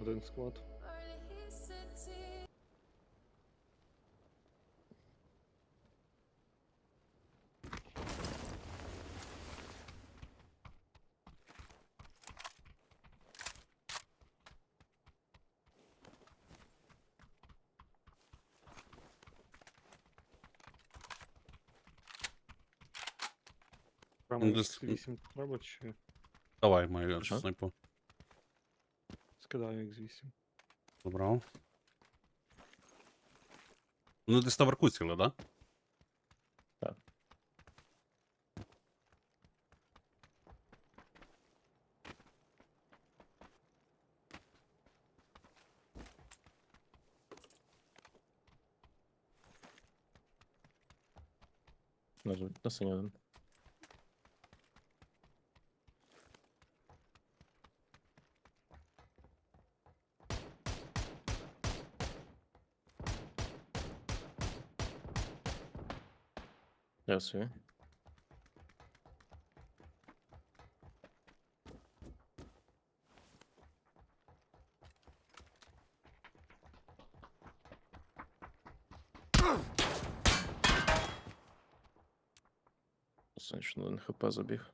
Один склад. Прямо Ну, десь- 8 треба чи Давай, мою Що? снайпу. Скидаю X8. Забрав. Ну, десь наверху сіли, да? Так. Нажми на один. Я собі. Значить, на один хп забіг.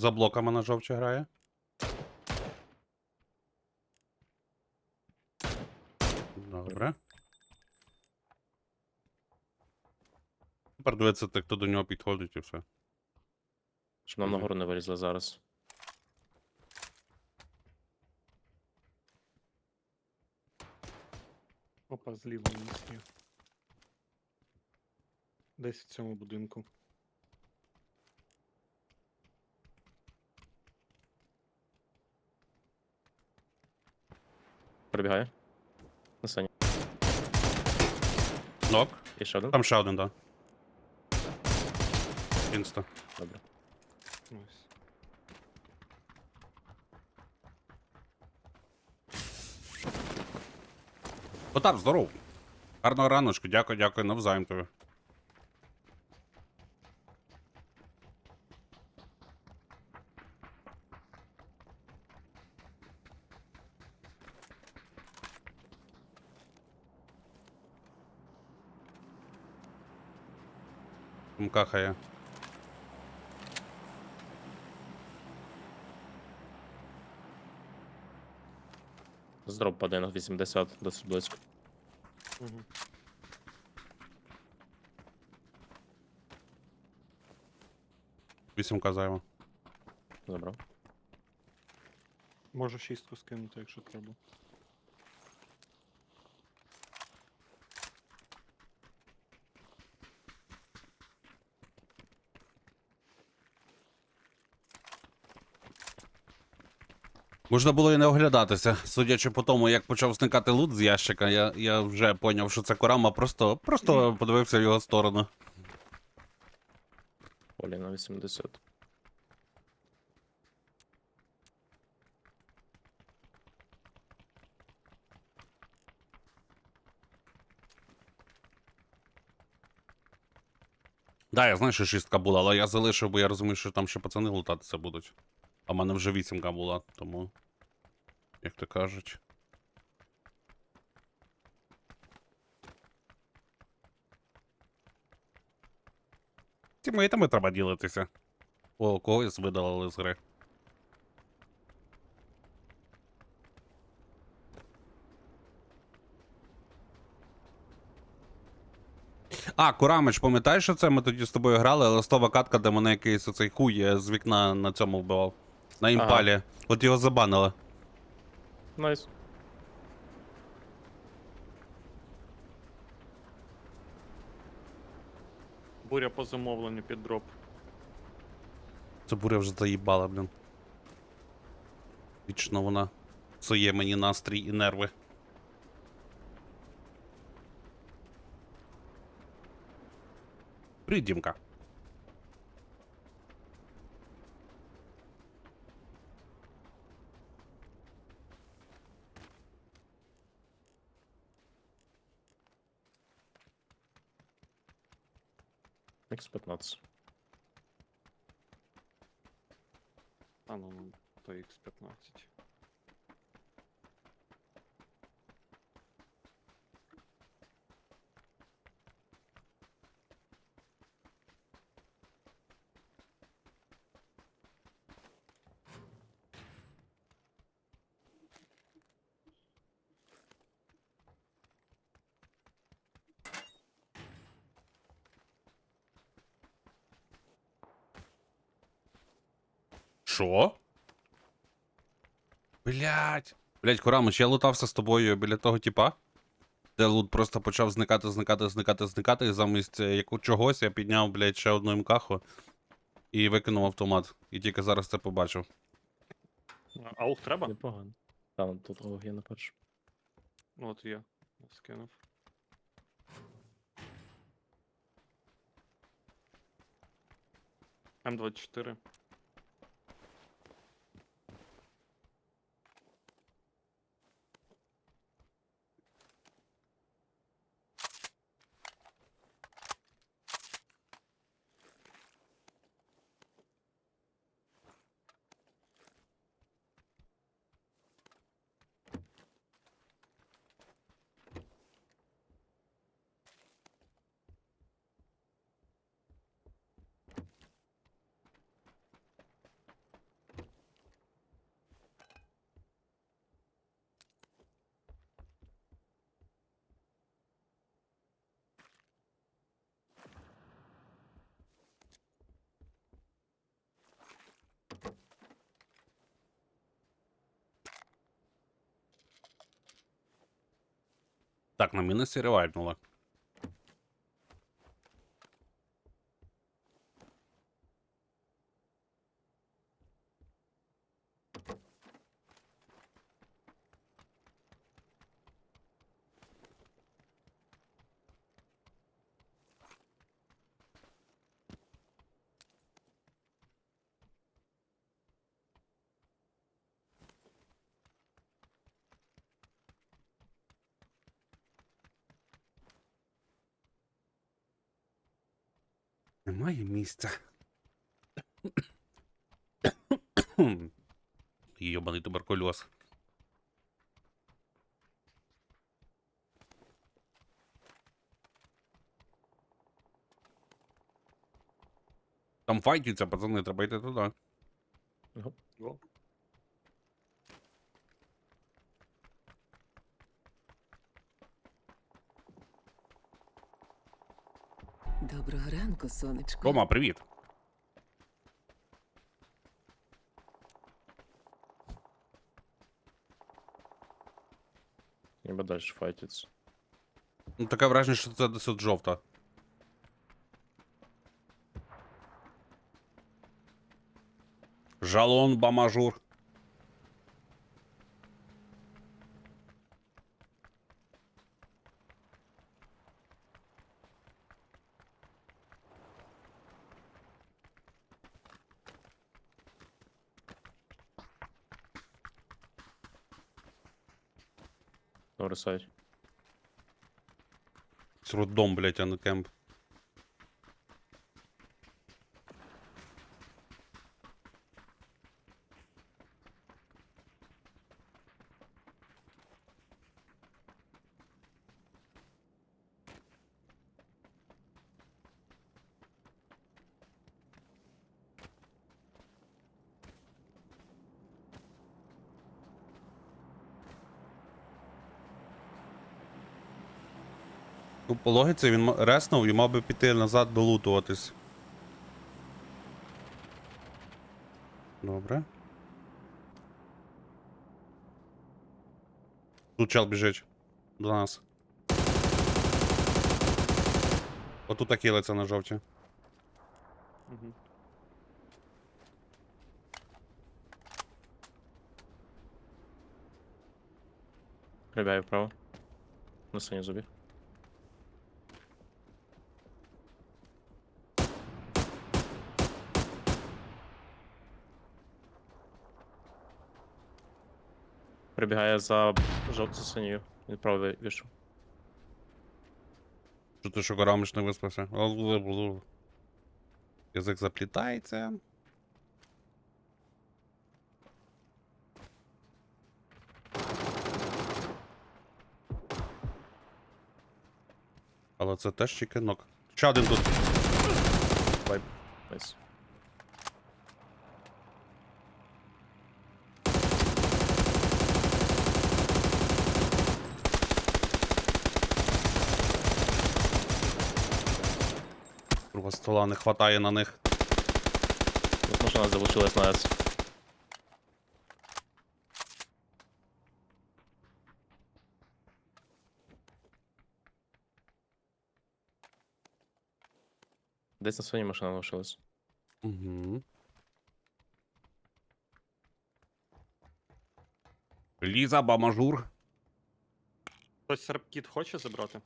За блоками на жовчі грає. Добре. Тепер дивиться, так, хто до нього підходить і все. Щоб нам нагору не вилізли зараз. Опа, зліва є. Десь в цьому будинку. Прибігає. На сцені. Нок. І ще один. Там ще один, да. Інста. Добре. Ось. Здоров. Гарного раночку, дякую, дякую, навзаєм тобі. Мкахає. Здоров падає на 80, досить близько. Угу. Вісімка займа. Забрав. Можу шістку скинути, якщо треба. Можна було і не оглядатися. Судячи по тому, як почав зникати лут з ящика, я, я вже поняв, що це Корама, просто, просто подивився в його сторону. Полі на 80. Да, я знаю, що шістка була, але я залишив, бо я розумію, що там ще пацани лутатися будуть. А в мене вже вісімка була, тому. Як то кажуть. Тімейтами треба ділитися. О, когось видалили з гри. А, Курамич, пам'ятаєш, що це ми тоді з тобою грали, листова катка, де мене якийсь оцей хуй е, з вікна на цьому вбивав. На імпалі. От його забанили. Найс. Буря по замовленню під дроп. Це буря вже заїбала, блін. Вічно вона псує мені настрій і нерви. Привіт, Дімка. X15. А ну, ну, то X15. Що? Блять. Блять, Курамич, я лутався з тобою біля того типа. Де лут просто почав зникати, зникати, зникати, зникати, і замість е, яку чогось я підняв, блять, ще одну мкаху і викинув автомат. І тільки зараз це побачив. А, Аух треба? Непогано. Там тут лог є на першу. От є. Скинув. М24. Так, на мінусі ревайвнула. Немає місця. Йобаний туберкульоз. Там файтяться, пацани, треба туди. ранку, сонечко. Рома, привіт. Ніби далі файтиться. Ну, таке враження, що це десь от жовта. Жалон бамажур. Добре, С роддом, блять, а не кемп. Ну, по логіці він реснув і мав би піти назад долутуватись. Добре. Тут чел біжить. До нас. Отут такілиться на жовті. Угу. Прибігаю вправо. На синій зубі. Прибігає за жовту синію. Він правда вийшов. Що ти що корамиш не виспався? Язик заплітається. Але це теж чекинок. Ще один тут. Вайп. Найс. Другого ствола не хватає на них. Тут машина залишилась на С. Десь на своїй машина лишилась. Угу. Ліза, бамажур. Хтось серпкіт хоче забрати?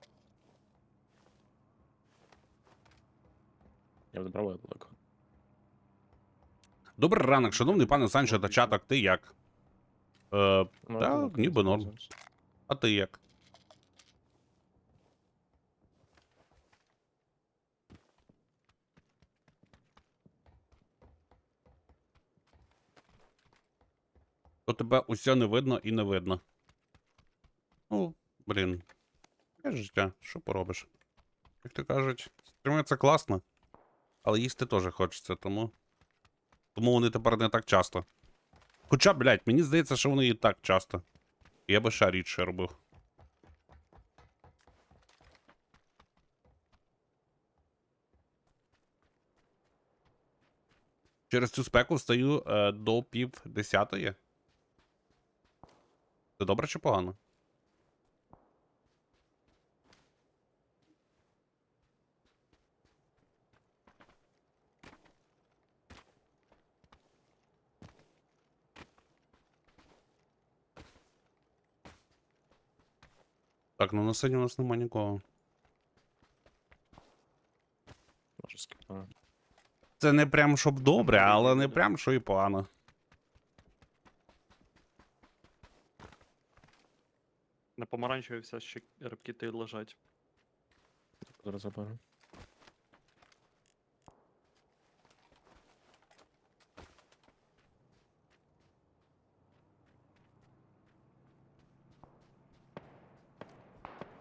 Я відбрав я далеко. Добрий ранок, шановний пане Санчо та чаток, ти як? Е, Ну, Та, далеко ніби норм. а ти як? То тебе усе не видно і не видно. Ну, блін. Таке життя, що поробиш? Як то кажуть, стріми це класно, але їсти теж хочеться, тому. Тому вони тепер не так часто. Хоча, блядь, мені здається, що вони і так часто. Я би ще рідше робив. Через цю спеку встаю е, до пів десятої. Це добре чи погано? Так, ну на сцені у нас нема нікого. Може скипну. Це не прям щоб добре, але не прям що і погано. На помаранчеві все ще ти лежать. Зараз заберу.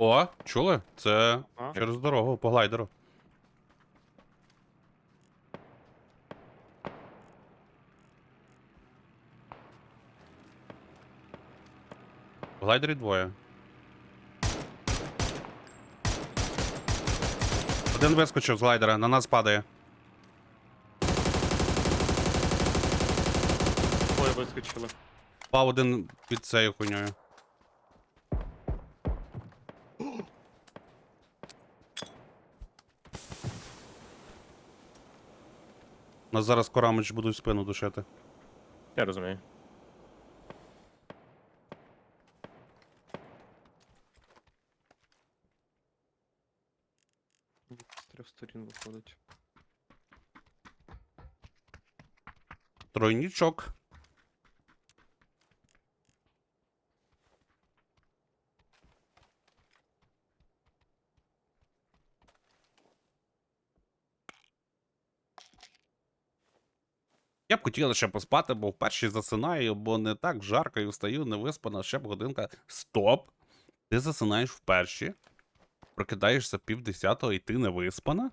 О, чули? Це А? через дорогу, по глайдеру. В глайдері двоє. Один вискочив з глайдера, на нас падає. Двоє вискочили. Пав один під цією хуйньою. Нас зараз корамич будуть спину душити. Я розумію. З трьох сторін виходить. Тройнічок. Я б хотіла ще поспати, бо вперше засинаю, бо не так жарко і встаю, не виспана, ще б годинка. Стоп! Ти засинаєш вперше, прокидаєшся пів десятого і ти не виспана?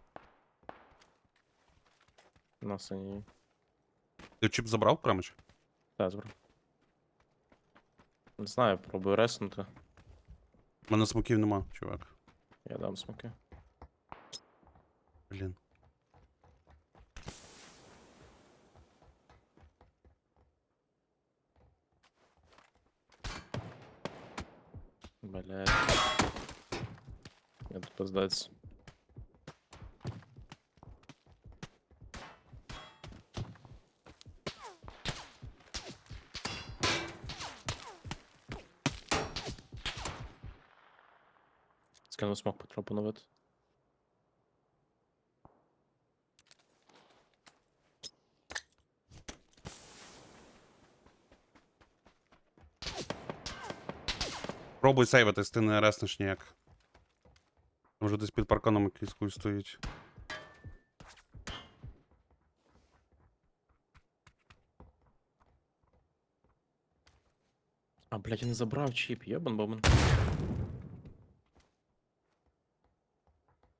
На синій. Ти чіп забрав крамич? Та, збрав. Не знаю, пробую реснути. У мене смоків нема, чувак. Я дам смоки. Блін. Блять. Тут пиздець. Скину смог Петро Пробуй сейвитись, ти не реснеш ніяк. Може десь під парканом якийсь куль стоїть. А, блядь, я не забрав чіп, єбан бабан.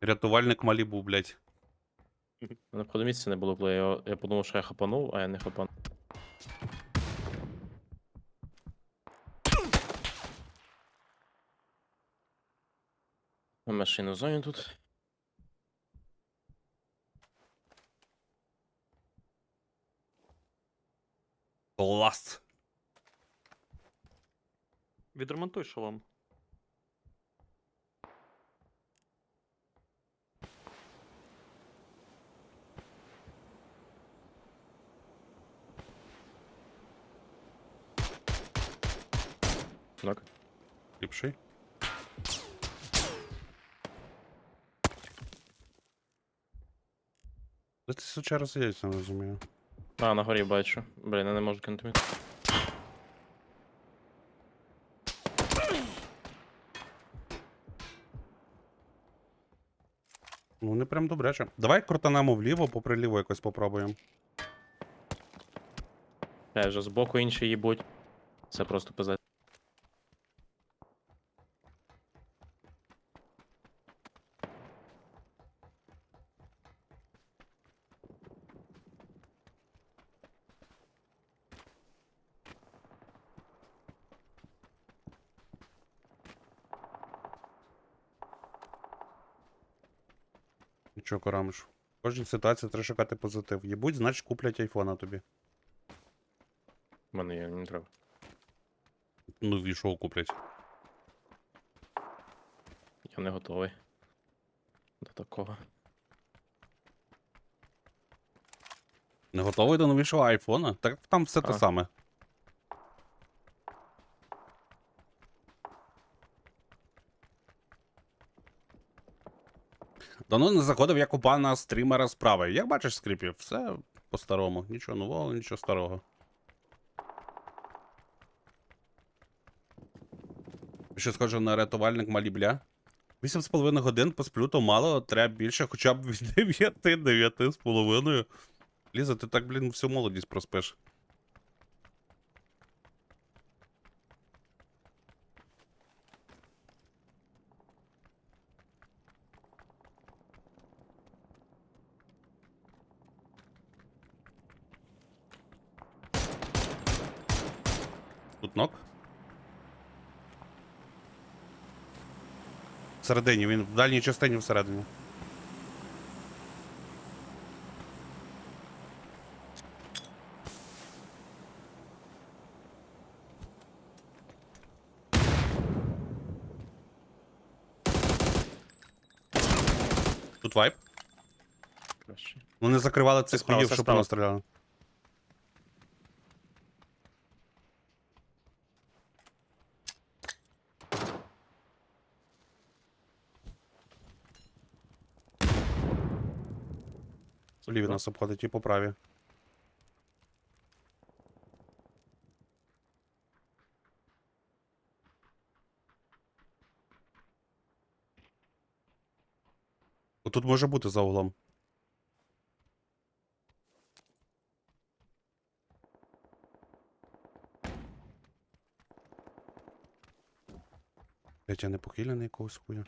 Рятувальник Малібу, блядь. На входу місця не було, бо я, я подумав, що я хапанув, а я не хапанув. машину зоні тут. Клас. Відремонтуй шолом. Нок. Ліпший. Де ти сучара сидять, не розумію. А, на горі бачу. Блін, я не можу кинути міт. Ну, не прям добряче. Давай крутанемо вліво, попри ліво якось попробуємо. Я вже збоку інші їбуть. Це просто пизець. Нічого, Корамиш. В кожній ситуації треба шукати позитив. Єбуть, значить куплять айфона тобі. Мене є, не треба. Ну, війшов куплять. Я не готовий. До такого. Не готовий до новішого айфона? Так там все те А. саме. Давно не заходив як у пана стрімера справи. Як бачиш, скрипів, все по-старому. Нічого нового, нічого старого. Що схоже на рятувальник малібля? 8,5 годин посплю, то мало, треба більше, хоча б від 9, 9 з половиною. Ліза, ти так, блін, всю молодість проспиш. Тут нок. Всередині, він в дальній частині всередині. Тут вайп. Вони закривали цих справа, щоб справа. воно стріляло. Ліві нас обходить і по праві. Тут може бути за углом. Я не похилений якогось хуя.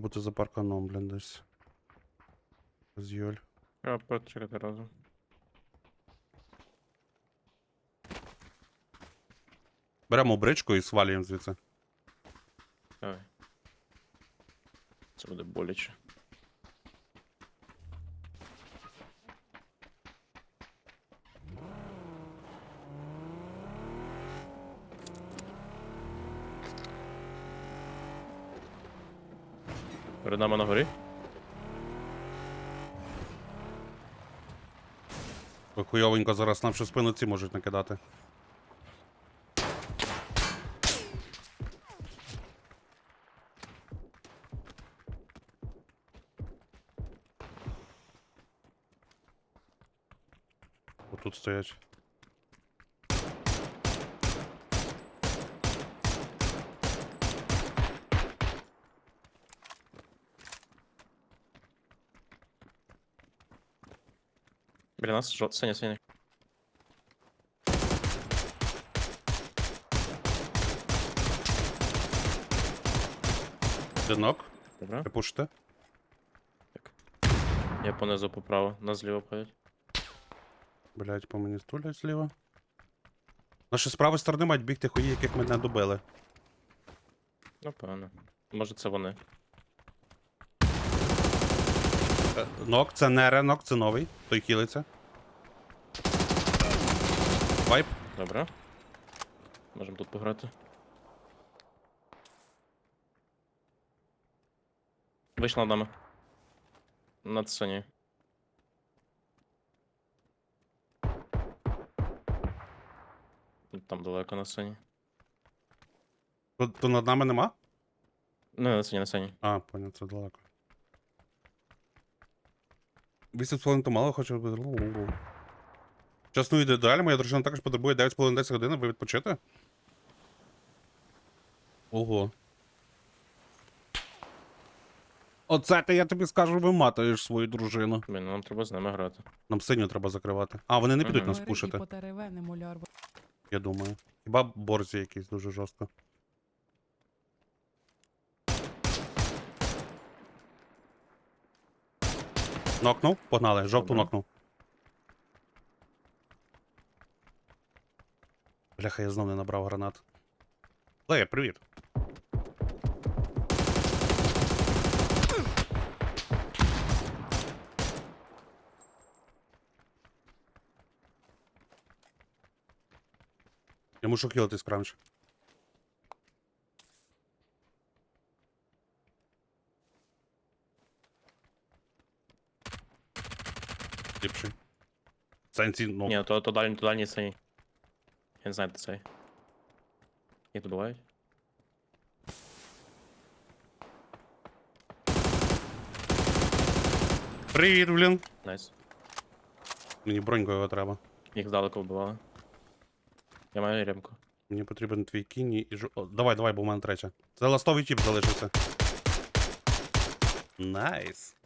Може бути за парканом, блін, десь. З Йоль. А, почекати разом. Беремо бричку і свалюємо звідси. Давай. Це буде боляче. Перед нами на горі. Ой, Хуйовенько зараз нам ще в спину ці можуть накидати. Отут стоять. Біля нас жо... синя, синя. Динок. Добре. Припуште. Я понизу поправу, нас зліва обходять. Блять, по мені стулять зліва. Наші з правої сторони мають бігти хуї, яких ми не добили. Напевно. Може це вони. Е, Нок, це не ренок, це новий. Той хілиться. Вайп. Добре. Можемо тут пограти. Вийшла нами. Над синьою. Там далеко на сині. То, то над нами нема? Не, на сині, на сині. А, понял, це далеко. 8 хвилин то мало, хочу. би- Часну індивідуально, моя дружина також потребує 9,5-10 годин, аби відпочити. Ого. Оце ти я тобі скажу, виматуєш свою дружину. Блін, ну нам треба з ними грати. Нам синю треба закривати. А, вони не підуть Мгм. нас пушити, я думаю. Хіба борзі якісь дуже жорстко. Нокнув? Погнали, жовту Добре. нокнув. Бляха, я знов не набрав гранат. Лея, привіт. Я мушу кілити скрамч. Сенсі, ну. Ні, то, то дальній, то дальній синій. Я не знаю, де цей. Їх добувають? Привіт, блін. Найс. Мені броньку його треба. Їх здалеку вбивали. Я маю ремку. Мені потрібен твій кінь і жо... О, давай, давай, бо в мене третя. Це ластовий тіп залишився. Найс.